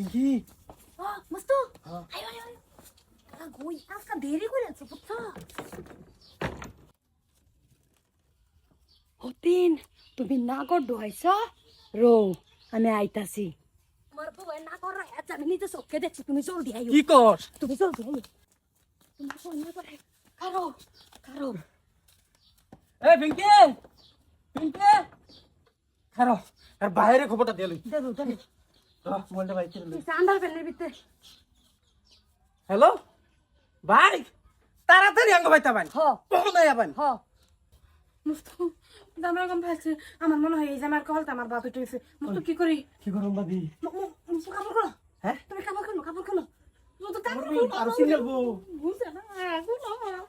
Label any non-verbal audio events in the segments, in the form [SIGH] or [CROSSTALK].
পিঙ্কি ও মস্তু হ্যাঁ। আয় আয় আয় তারা গই আজকে দেরি করে আছে বুঝছ হতিন তুমি না কর ডুহাইছ রো আমি আইতাছি। আমার না কর আমি নিজে চোখে দেখছি তুমি জলদি আইও কি কর তুমি জলদি আইও তোমার ফোন করে কারও কারও এ পিঙ্কি পিঙ্কি খারো আর বাইরে খবরটা দিয়ে লই মোবাইলটা লই আন্ডার প্যান্টের ভিতরে। হ্যালো? ভাই তাড়াতাড়ি আঙ্গ ভাই তাবান কখন নাই আবান হ। মুস্তু দামের কম পাইছে আমার মনে হয় এই যে আমার কলটা আমার বাপে টুইছে মুস্তু কি করি? কি করুন বাবি মুস্তু কাপড় খোলো। হ্যাঁ? তুমি কাপড় খোলো কাপড় খোলো। মুস্তু কাপড় খোলো। আর সিঙ্গেল বউ বুঝছে না খোলো বাইরে না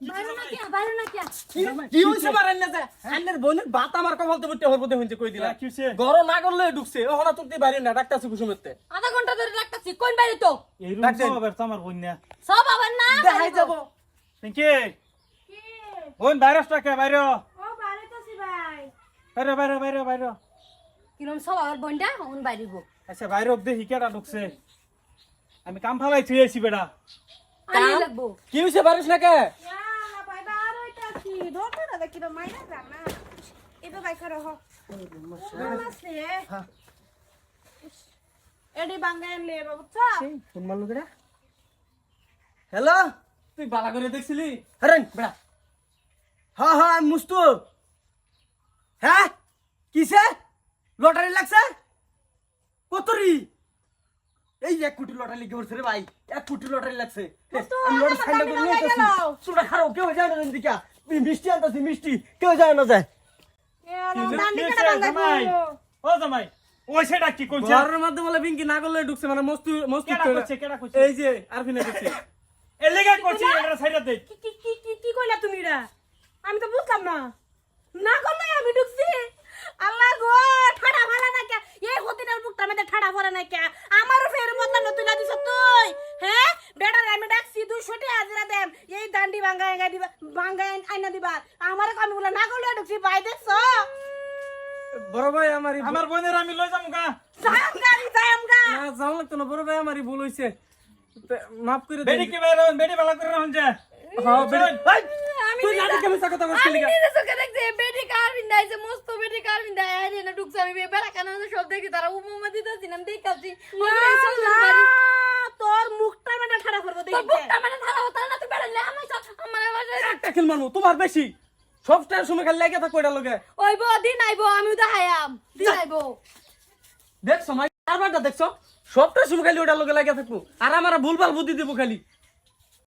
কি বাইরে না কি কি হইছে? মারেন না আন্নের বোনের বাত আমার কপাল তো বটে হরবতে হইছে কই দিলা? কি হইছে? গরম না করলে ঢুকছে। ও হনা তুই বাইরে না ডাক্তার কুসুমেতে আধা ঘণ্টা ধরে রাখতেছি কোন বাইরে তো? এই রুম ডাক্তার। সব ব্যস্ত আমার বোন না সব আবার না দেখাই যাব। পিঙ্কি বোন ভাইরাসটা কে বাইরে ও বাইরে তো সি ভাই। বাইরে বাইরে বাইরে বাইরে কিরম সব আবার বন্ডা ওন বাইরিব আচ্ছা বাইরে অব্দি হিকেটা ঢুকছে? আমি কাম ফালাই লাগবো। কি হইছে না কে? এডি হ্যালো তুই বালা করে দেখছিলি বেড়া হ্যাঁ হ্যাঁ মুস্তু হ্যাঁ কিসে লটারি লাগছে কতরি এই এক কোটি লটারি লিখে পড়ছে রে ভাই এক কোটি লটারি লাগছে আমি লটারি খারাপ কেউ যায় না দিকা মিষ্টি আনতাছি মিষ্টি কেউ যায় না যায়। কি ও জামাই ওই সেটা কি কইছে? ঘরের মধ্যে বলে পিঙ্কি না করলে ঢুকছে মানে মস্তু মস্তু কেডা কেডা কইছে এই যে আরফিনা করছে। [LAUGHS] এ লেগে কইছে এটা সাইডা দে। কি কি কি কি কি কইলা তুমি রা আমি তো বুঝলাম না। না করলে আমি ঢুকছি। আল্লাহ গো ঠাড়া ভালা না কে এই হতিনের বুকটা মধ্যে ঠাড়া ভরা না কে আমার ফের বদলা নতুন দিছ তুই। বেটার আমি ডাকছি দুশো টি হাজিরা দেম এই দান্ডি ভাঙ্গা এঙ্গা দিবা ভাঙ্গা আইনা দিবা। আমার আমি বলে না করলে ঢুকছি ভাই দেখছ? বড় ভাই আমারই আমার বোনের আমি লই যামু গা। যাম গাড়ি যাম গা। না যাও লাগতো না বড় ভাই আমারই ভুল হইছে। মাফ করে বেডি দেন কি বাইরে বেডি বালা করে রহন যা। হ্যাঁ বেড়ে এই, আমি তুই নাটক কেমন কথা করছিস আমি নিজে দেখছি বেটি কার বিন্দাইছে মস্ত বেটি কার বিন্দাই আরে না ঢুকছে আমি বেড়া কানা সব দেখি তারা উপমা দিতেছি না দেখাচ্ছি তোর করব তোর দেখি বুকটা মানে ধারা হতো না তুই বেড়ালে আমি আমার একটা তোমার বেশি। সবটার সময় খালি লেগে থাকো এটা লগে। ওইব দিন আইব আমি দেখাইয়াম। দিন আইব। দেখছ মাই? কারবারটা দেখছ? সবটা সময় খালি ওটা লগে লেগে থাকব। আর আমার ভুলভাল বুদ্ধি দিব খালি।